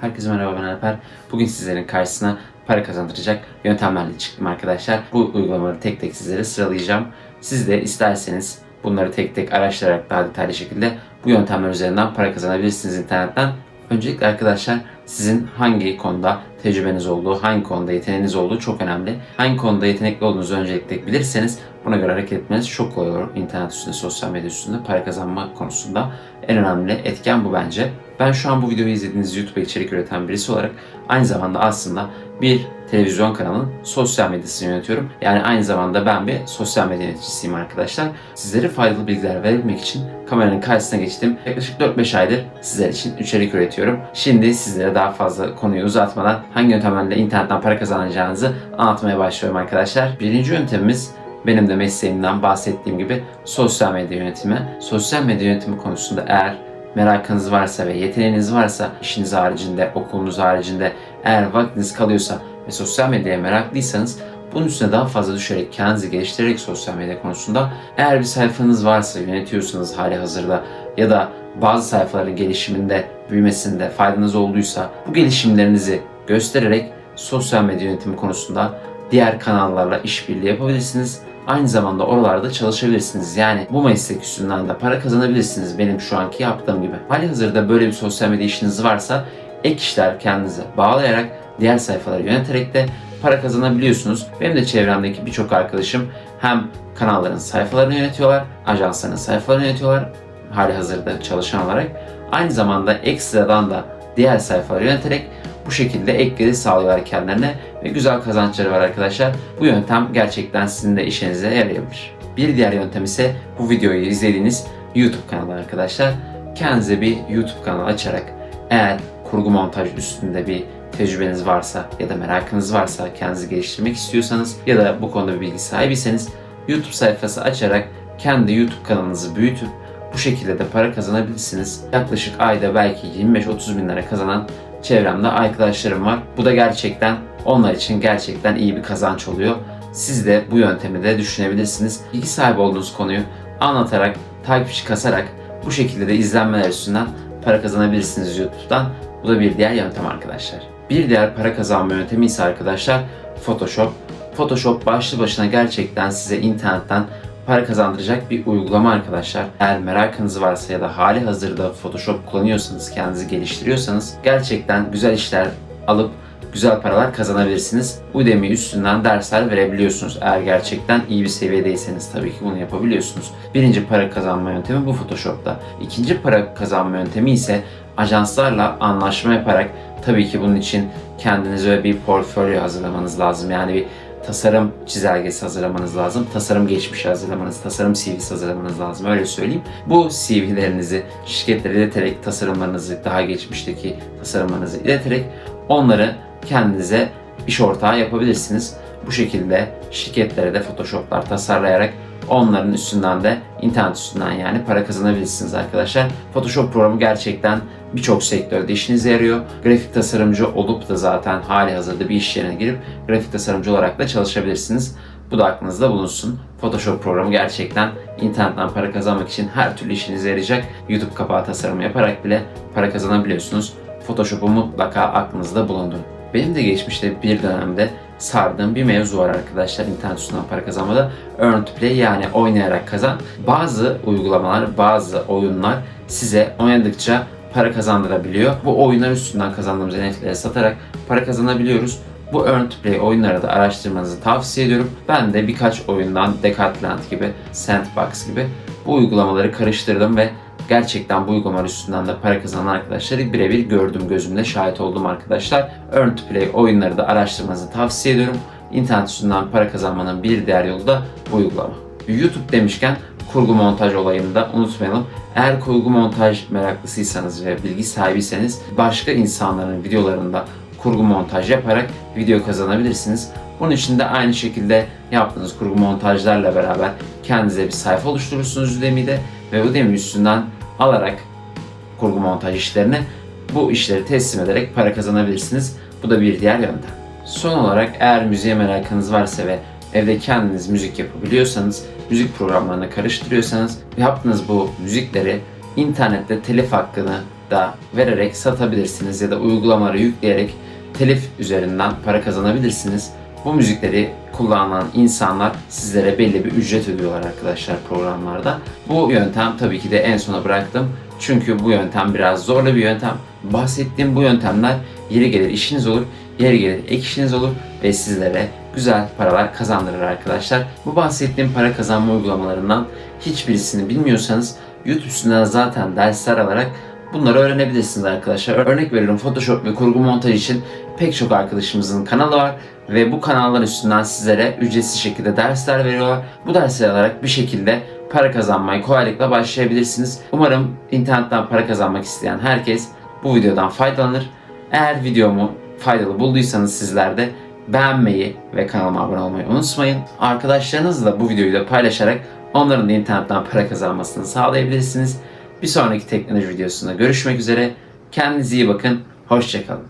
Herkese merhaba ben Alper. Bugün sizlerin karşısına para kazandıracak yöntemlerle çıktım arkadaşlar. Bu uygulamaları tek tek sizlere sıralayacağım. Siz de isterseniz bunları tek tek araştırarak daha detaylı şekilde bu yöntemler üzerinden para kazanabilirsiniz internetten. Öncelikle arkadaşlar sizin hangi konuda tecrübeniz olduğu, hangi konuda yeteneğiniz olduğu çok önemli. Hangi konuda yetenekli olduğunuzu öncelikle bilirseniz buna göre hareket etmeniz çok kolay olur. İnternet üstünde, sosyal medya üstünde para kazanma konusunda en önemli etken bu bence. Ben şu an bu videoyu izlediğiniz YouTube'a içerik üreten birisi olarak aynı zamanda aslında bir televizyon kanalının sosyal medyasını yönetiyorum. Yani aynı zamanda ben bir sosyal medya yöneticisiyim arkadaşlar. Sizlere faydalı bilgiler verebilmek için kameranın karşısına geçtim. Yaklaşık 4-5 aydır sizler için içerik üretiyorum. Şimdi sizlere daha fazla konuyu uzatmadan hangi yöntemlerle internetten para kazanacağınızı anlatmaya başlıyorum arkadaşlar. Birinci yöntemimiz benim de mesleğimden bahsettiğim gibi sosyal medya yönetimi. Sosyal medya yönetimi konusunda eğer merakınız varsa ve yeteneğiniz varsa işiniz haricinde, okulunuz haricinde eğer vaktiniz kalıyorsa ve sosyal medyaya meraklıysanız bunun üstüne daha fazla düşerek kendinizi geliştirerek sosyal medya konusunda eğer bir sayfanız varsa yönetiyorsanız hali hazırda ya da bazı sayfaların gelişiminde, büyümesinde faydanız olduysa bu gelişimlerinizi göstererek sosyal medya yönetimi konusunda diğer kanallarla işbirliği yapabilirsiniz. Aynı zamanda oralarda çalışabilirsiniz. Yani bu meslek üstünden de para kazanabilirsiniz benim şu anki yaptığım gibi. Hali hazırda böyle bir sosyal medya işiniz varsa ek işler kendinize bağlayarak diğer sayfaları yöneterek de para kazanabiliyorsunuz. Benim de çevremdeki birçok arkadaşım hem kanalların sayfalarını yönetiyorlar, ajansların sayfalarını yönetiyorlar hali hazırda çalışan olarak. Aynı zamanda ekstradan da diğer sayfaları yöneterek bu şekilde ek gelir sağlıyorlar kendilerine ve güzel kazançları var arkadaşlar. Bu yöntem gerçekten sizin de işinize yarayabilir. Bir diğer yöntem ise bu videoyu izlediğiniz YouTube kanalı arkadaşlar. Kendinize bir YouTube kanalı açarak eğer kurgu montaj üstünde bir tecrübeniz varsa ya da merakınız varsa kendinizi geliştirmek istiyorsanız ya da bu konuda bir bilgi sahibiyseniz YouTube sayfası açarak kendi YouTube kanalınızı büyütüp bu şekilde de para kazanabilirsiniz. Yaklaşık ayda belki 25-30 bin lira kazanan çevremde arkadaşlarım var. Bu da gerçekten onlar için gerçekten iyi bir kazanç oluyor. Siz de bu yöntemi de düşünebilirsiniz. Bilgi sahibi olduğunuz konuyu anlatarak, takipçi kasarak bu şekilde de izlenmeler üstünden para kazanabilirsiniz YouTube'dan. Bu da bir diğer yöntem arkadaşlar. Bir diğer para kazanma yöntemi ise arkadaşlar Photoshop. Photoshop başlı başına gerçekten size internetten para kazandıracak bir uygulama arkadaşlar. Eğer merakınız varsa ya da hali hazırda Photoshop kullanıyorsanız, kendinizi geliştiriyorsanız gerçekten güzel işler alıp güzel paralar kazanabilirsiniz. Udemy üstünden dersler verebiliyorsunuz. Eğer gerçekten iyi bir seviyedeyseniz tabii ki bunu yapabiliyorsunuz. Birinci para kazanma yöntemi bu Photoshop'ta. İkinci para kazanma yöntemi ise ajanslarla anlaşma yaparak tabii ki bunun için kendinize bir portfolyo hazırlamanız lazım. Yani bir tasarım çizelgesi hazırlamanız lazım. Tasarım geçmişi hazırlamanız, tasarım CV'si hazırlamanız lazım. Öyle söyleyeyim. Bu CV'lerinizi şirketlere ileterek tasarımlarınızı, daha geçmişteki tasarımlarınızı ileterek onları kendinize iş ortağı yapabilirsiniz. Bu şekilde şirketlere de Photoshop'lar tasarlayarak onların üstünden de internet üstünden yani para kazanabilirsiniz arkadaşlar. Photoshop programı gerçekten birçok sektörde işinize yarıyor. Grafik tasarımcı olup da zaten hali hazırda bir iş yerine girip grafik tasarımcı olarak da çalışabilirsiniz. Bu da aklınızda bulunsun. Photoshop programı gerçekten internetten para kazanmak için her türlü işinize yarayacak. YouTube kapağı tasarımı yaparak bile para kazanabiliyorsunuz. Photoshop'u mutlaka aklınızda bulundurun. Benim de geçmişte bir dönemde sardığım bir mevzu var arkadaşlar internet üstünden para kazanmada. Earn to play yani oynayarak kazan. Bazı uygulamalar, bazı oyunlar size oynadıkça para kazandırabiliyor. Bu oyunlar üstünden kazandığımız NFT'leri satarak para kazanabiliyoruz. Bu Earn to Play oyunları da araştırmanızı tavsiye ediyorum. Ben de birkaç oyundan Decathlon gibi, Sandbox gibi bu uygulamaları karıştırdım ve gerçekten bu uygulamalar üstünden de para kazanan arkadaşları birebir gördüm gözümle şahit oldum arkadaşlar. Earn to Play oyunları da araştırmanızı tavsiye ediyorum. İnternet üstünden para kazanmanın bir diğer yolu da bu uygulama. YouTube demişken kurgu montaj olayını da unutmayalım. Eğer kurgu montaj meraklısıysanız ve bilgi sahibiyseniz başka insanların videolarında kurgu montaj yaparak video kazanabilirsiniz. Bunun için de aynı şekilde yaptığınız kurgu montajlarla beraber kendinize bir sayfa oluşturursunuz Udemy'de ve Udemy üstünden alarak kurgu montaj işlerini bu işleri teslim ederek para kazanabilirsiniz. Bu da bir diğer yöntem. Son olarak eğer müziğe merakınız varsa ve evde kendiniz müzik yapabiliyorsanız, müzik programlarına karıştırıyorsanız yaptığınız bu müzikleri internette telif hakkını da vererek satabilirsiniz ya da uygulamaları yükleyerek telif üzerinden para kazanabilirsiniz. Bu müzikleri kullanan insanlar sizlere belli bir ücret ödüyorlar arkadaşlar programlarda. Bu yöntem tabii ki de en sona bıraktım. Çünkü bu yöntem biraz zorlu bir yöntem. Bahsettiğim bu yöntemler yeri gelir işiniz olur, yeri gelir ek işiniz olur ve sizlere güzel paralar kazandırır arkadaşlar. Bu bahsettiğim para kazanma uygulamalarından hiçbirisini bilmiyorsanız YouTube zaten dersler alarak bunları öğrenebilirsiniz arkadaşlar. Örnek veriyorum Photoshop ve kurgu montaj için pek çok arkadaşımızın kanalı var ve bu kanallar üstünden sizlere ücretsiz şekilde dersler veriyorlar. Bu dersleri alarak bir şekilde para kazanmaya kolaylıkla başlayabilirsiniz. Umarım internetten para kazanmak isteyen herkes bu videodan faydalanır. Eğer videomu faydalı bulduysanız sizler de beğenmeyi ve kanalıma abone olmayı unutmayın. Arkadaşlarınızla bu videoyu da paylaşarak onların da internetten para kazanmasını sağlayabilirsiniz. Bir sonraki teknoloji videosunda görüşmek üzere. Kendinize iyi bakın. Hoşçakalın.